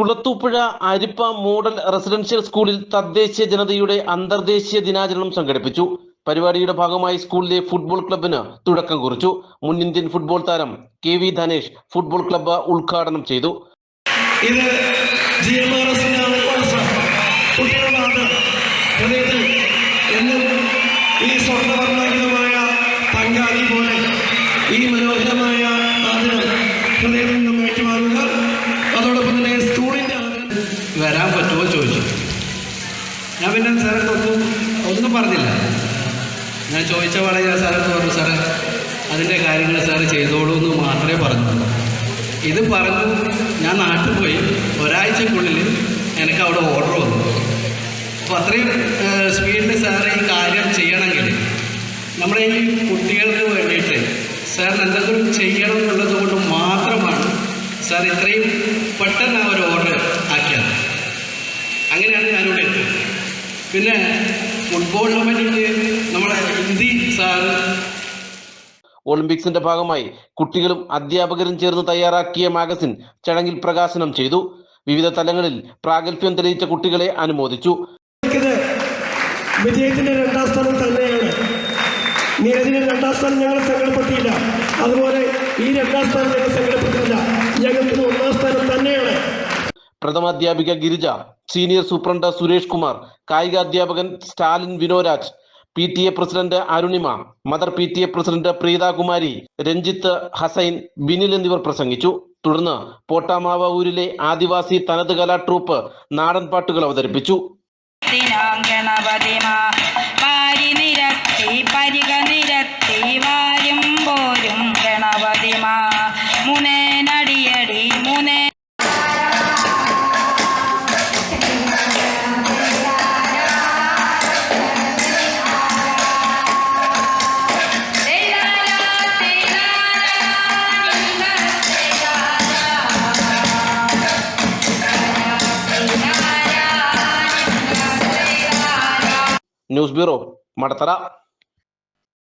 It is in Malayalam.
കുറുപ്പുഴ അരിപ്പ മോഡൽ റെസിഡൻഷ്യൽ സ്കൂളിൽ തദ്ദേശീയ ജനതയുടെ അന്തർദേശീയ ദിനാചരണം സംഘടിപ്പിച്ചു. പരിപാടിയുടെ ഭാഗമായി സ്കൂളിലെ ഫുട്ബോൾ ക്ലബിന് തുടക്കം കുറിച്ചു. മുൻ ഇന്ത്യൻ ഫുട്ബോൾ താരം K V Dhanesh football club ഉദ്ഘാടനം ചെയ്തു. ഈ സ്വർണവർണാകിതമായ ഒന്നും പറഞ്ഞില്ല. ഞാൻ ചോദിച്ച പാടെ ഞാൻ സാറെന്ന് പറഞ്ഞു സാറേ അതിന്റെ കാര്യങ്ങൾ സാറ് ചെയ്തോളൂ എന്ന് മാത്രമേ പറഞ്ഞുള്ളൂ. ഇത് പറഞ്ഞു ഞാൻ നാട്ടിൽ പോയി. ഒരാഴ്ചക്കുള്ളിൽ എനിക്ക് അവിടെ ഓർഡർ വന്നു. അപ്പോൾ അത്രയും സ്പീഡിൽ സാറ് ഈ കാര്യം ചെയ്യണമെങ്കിൽ നമ്മുടെ ഈ കുട്ടികൾക്ക് വേണ്ടിയിട്ട് സാറിന് എന്തെങ്കിലും ചെയ്യണം എന്നുള്ളത് കൊണ്ട് മാത്രമാണ് സാർ ഇത്രയും പെട്ടെന്ന് ആ ഒരു ഓർഡർ ആക്കിയത്. അങ്ങനെയാണ് ഞാനിവിടെ എത്തുന്നത് പിന്നെ ഫുട്ബോളിനെ പറ്റിയിട്ട് നമ്മളെ ഹിന്ദി സാറ്. ഒളിമ്പിക്സിന്റെ ഭാഗമായി കുട്ടികളും അധ്യാപകരും ചേർന്ന് തയ്യാറാക്കിയ മാഗസിൻ ചടങ്ങിൽ പ്രകാശനം ചെയ്തു. വിവിധ തലങ്ങളിൽ പ്രാഗൽഭ്യം തെളിയിച്ച കുട്ടികളെ അനുമോദിച്ചു. വിജയത്തിന്റെ രണ്ടാം സ്ഥാനം തന്നെയാണ്. നീരജിന് രണ്ടാം സ്ഥാനം ഞങ്ങൾ സങ്കടപ്പെട്ടില്ല. അതുപോലെ ഈ രണ്ടാം സ്ഥാനം ഞങ്ങൾ സങ്കടപ്പെട്ടില്ല ഞങ്ങൾക്ക് ഇത് ഒന്നാം സ്ഥാനം തന്നെയാണ് പ്രഥമാധ്യാപിക ഗിരിജ സീനിയർ സൂപ്രണ്ട് സുരേഷ് കുമാർ കായിക അധ്യാപകൻ Stalin Vinoraj P T A president Arunima mother P T A president Preethakumari Ranjith Hussain Binil എന്നിവർ പ്രസംഗിച്ചു. തുടർന്ന് പോട്ടാമാവ ഊരിലെ ആദിവാസി തനത് കലാ ട്രൂപ്പ് നാടൻ പാട്ടുകൾ അവതരിപ്പിച്ചു. ഗണപതിമാ ന്യൂസ് ബ്യൂറോ മടത്തറ.